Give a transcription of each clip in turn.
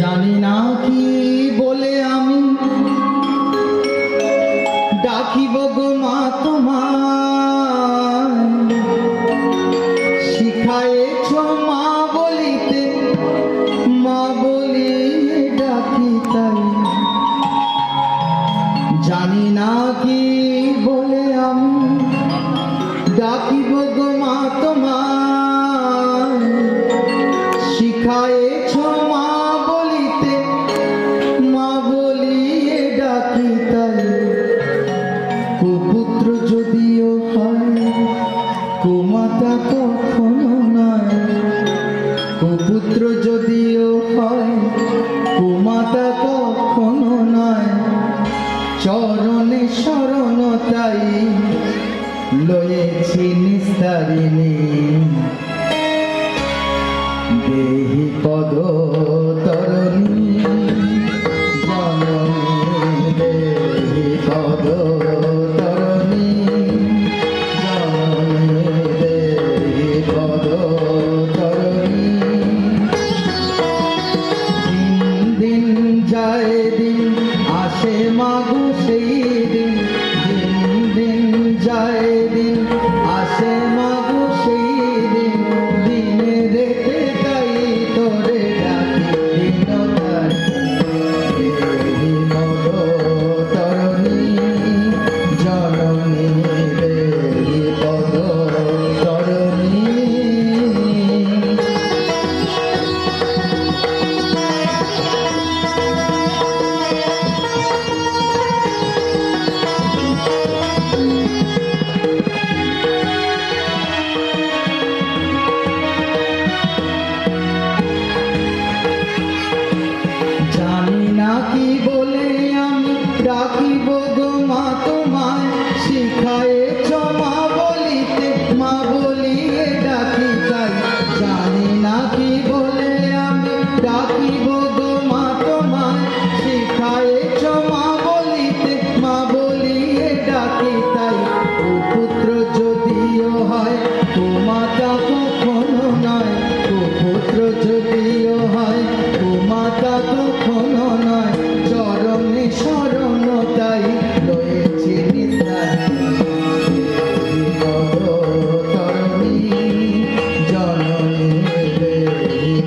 জানি না কি বলে আমি। ডাকিব গো মা তোমার শিখায়েছ মা বলিতে, মা বলি ডাকি তাই। জানি না কি বলে আমি। ডাকিব গো মা তোমার কুমাতা কখনো নয়। কুপুত্র যদিও হয়, কুমাতা কখনো নয়। চরণে শরণ তাই লয়েছি নিস্তারিণী। দেহি পদ যায় দিন আসে মাগো সেই দিন দিনে রেখে তাই তোরে ডাকি তরণী জননী দেহি পদ তরণী জানি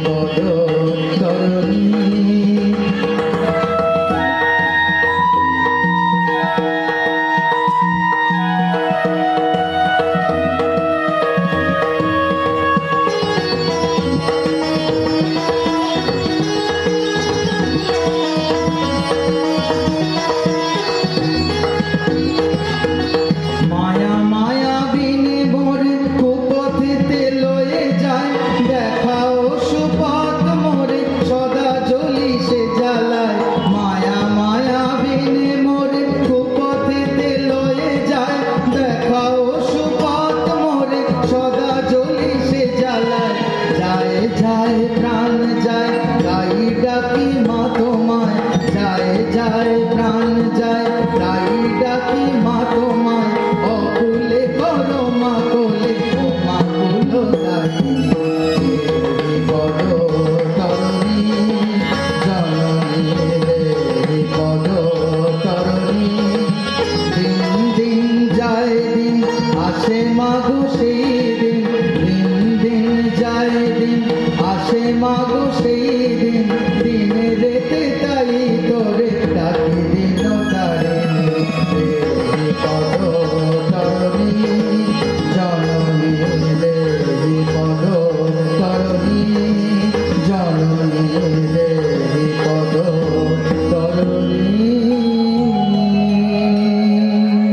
দেবী যায়, প্রাণ যায়, তাই ডাকি মা তোমায় যায়, প্রাণ যায়, তাই ডাকি মা তোমায় অকুলে করো মা কোলে মাগো সেই